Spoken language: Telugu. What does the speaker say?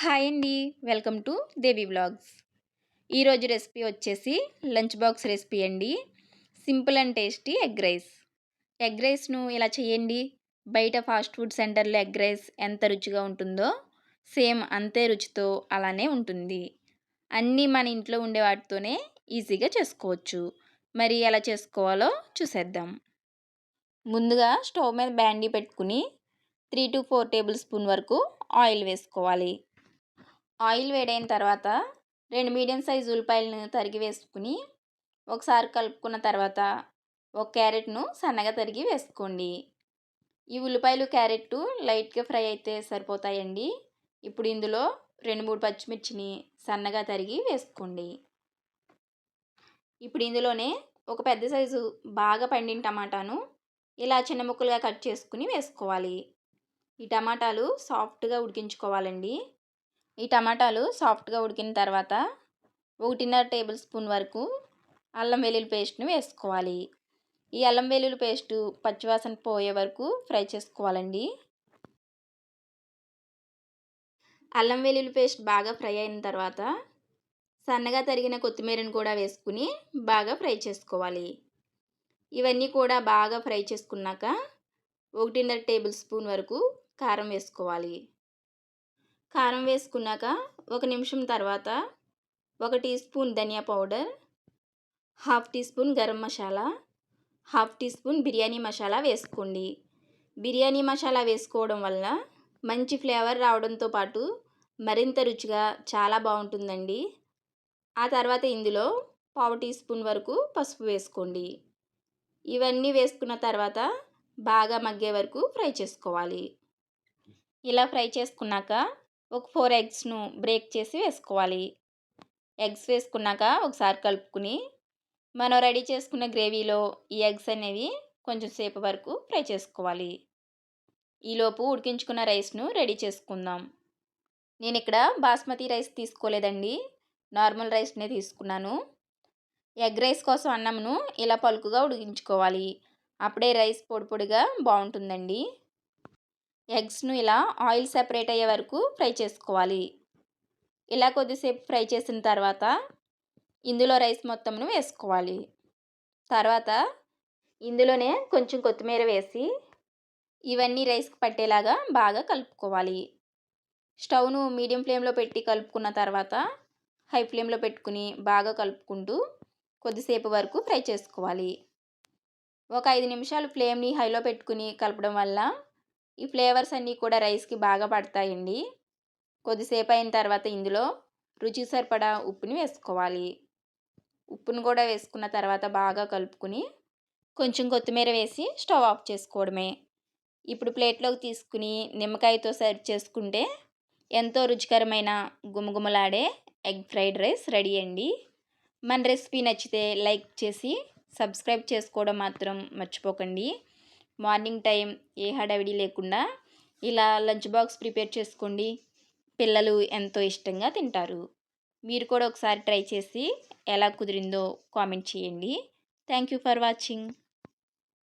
హాయ్ అండి. వెల్కమ్ టు దేవి బ్లాగ్స్ ఈరోజు రెసిపీ వచ్చేసి లంచ్ బాక్స్ రెసిపీ అండి. Simple and tasty egg rice. Egg రైస్ను ఇలా చేయండి. బయట ఫాస్ట్ ఫుడ్ సెంటర్లో ఎగ్ రైస్ ఎంత రుచిగా ఉంటుందో సేమ్ అంతే రుచితో అలానే ఉంటుంది. అన్నీ మన ఇంట్లో ఉండే వాటితోనే ఈజీగా చేసుకోవచ్చు. మరి ఎలా చేసుకోవాలో చూసేద్దాం. ముందుగా స్టవ్ మీద బ్యాండీ పెట్టుకుని three to four table spoon వరకు ఆయిల్ వేసుకోవాలి. ఆయిల్ వేడైన తర్వాత రెండు మీడియం సైజు ఉల్లిపాయలను తరిగి వేసుకుని ఒకసారి కలుపుకున్న తర్వాత ఒక క్యారెట్ను సన్నగా తరిగి వేసుకోండి. ఈ ఉల్లిపాయలు క్యారెట్ లైట్గా ఫ్రై అయితే సరిపోతాయండి. ఇప్పుడు ఇందులో రెండు మూడు పచ్చిమిర్చిని సన్నగా తరిగి వేసుకోండి. ఇప్పుడు ఇందులోనే ఒక పెద్ద సైజు బాగా పండిన టమాటాను ఇలా చిన్న ముక్కలుగా కట్ చేసుకుని వేసుకోవాలి. ఈ టమాటాలు సాఫ్ట్గా ఉడికించుకోవాలండి. ఈ టమాటాలు సాఫ్ట్గా ఉడికిన తర్వాత ఒకటిన్నర టేబుల్ స్పూన్ వరకు అల్లం వెల్లుల్లి పేస్ట్ని వేసుకోవాలి. ఈ అల్లం వెల్లుల్లి పేస్టు పచ్చివాసన పోయే వరకు ఫ్రై చేసుకోవాలండి. అల్లం వెల్లుల్లి పేస్ట్ బాగా ఫ్రై అయిన తర్వాత సన్నగా తరిగిన కొత్తిమీరను కూడా వేసుకుని బాగా ఫ్రై చేసుకోవాలి. ఇవన్నీ కూడా బాగా ఫ్రై చేసుకున్నాక ఒకటిన్నర టేబుల్ స్పూన్ వరకు కారం వేసుకోవాలి. కారం వేసుకున్నాక ఒక నిమిషం తర్వాత ఒక టీ స్పూన్ ధనియా powder half teaspoon garam masala half teaspoon biryani masala వేసుకోండి. బిర్యానీ మసాలా వేసుకోవడం వల్ల మంచి ఫ్లేవర్ రావడంతో పాటు మరింత రుచిగా చాలా బాగుంటుందండి. ఆ తర్వాత ఇందులో పావు టీ స్పూన్ వరకు పసుపు వేసుకోండి. ఇవన్నీ వేసుకున్న తర్వాత బాగా మగ్గే వరకు ఫ్రై చేసుకోవాలి. ఇలా ఫ్రై చేసుకున్నాక ఒక ఫోర్ ఎగ్స్ను బ్రేక్ చేసి వేసుకోవాలి. ఎగ్స్ వేసుకున్నాక ఒకసారి కలుపుకుని మనం రెడీ చేసుకున్న గ్రేవీలో ఈ ఎగ్స్ అనేవి కొంచెం సేపు వరకు ఫ్రై చేసుకోవాలి. ఈలోపు ఉడికించుకున్న రైస్ను రెడీ చేసుకుందాం. నేను ఇక్కడ బాస్మతి రైస్ తీసుకోలేదండి. నార్మల్ రైస్నే తీసుకున్నాను. ఎగ్ రైస్ కోసం అన్నంను ఇలా పలుకుగా ఉడికించుకోవాలి. అప్పుడే రైస్ పొడి పొడిగా బాగుంటుందండి. ఎగ్స్ను ఇలా ఆయిల్ సెపరేట్ అయ్యే వరకు ఫ్రై చేసుకోవాలి. ఇలా కొద్దిసేపు ఫ్రై చేసిన తర్వాత ఇందులో రైస్ మొత్తంను వేసుకోవాలి. తర్వాత ఇందులోనే కొంచెం కొత్తిమీర వేసి ఇవన్నీ రైస్కి పట్టేలాగా బాగా కలుపుకోవాలి. స్టవ్ను మీడియం ఫ్లేమ్లో పెట్టి కలుపుకున్న తర్వాత హై ఫ్లేమ్లో పెట్టుకుని బాగా కలుపుకుంటూ కొద్దిసేపు వరకు ఫ్రై చేసుకోవాలి. ఒక ఐదు నిమిషాలు ఫ్లేమ్ని హైలో పెట్టుకుని కలపడం వల్ల ఈ ఫ్లేవర్స్ అన్నీ కూడా రైస్కి బాగా పడతాయండి. కొద్దిసేపు అయిన తర్వాత ఇందులో రుచి సరిపడా ఉప్పుని వేసుకోవాలి. ఉప్పును కూడా వేసుకున్న తర్వాత బాగా కలుపుకుని కొంచెం కొత్తిమీర వేసి స్టవ్ ఆఫ్ చేసుకోవడమే. ఇప్పుడు ప్లేట్లోకి తీసుకుని నిమ్మకాయతో సర్వ్ చేసుకుంటే ఎంతో రుచికరమైన గుమగుమలాడే ఎగ్ ఫ్రైడ్ రైస్ రెడీ అండి. మన రెసిపీ నచ్చితే లైక్ చేసి సబ్స్క్రైబ్ చేసుకోవడం మాత్రం మర్చిపోకండి. మార్నింగ్ టైం ఏ హడావిడి లేకుండా ఇలా లంచ్ బాక్స్ ప్రిపేర్ చేసుకోండి. పిల్లలు ఎంతో ఇష్టంగా తింటారు. మీరు కూడా ఒకసారి ట్రై చేసి ఎలా కుదిరిందో కామెంట్ చేయండి. Thank you for watching.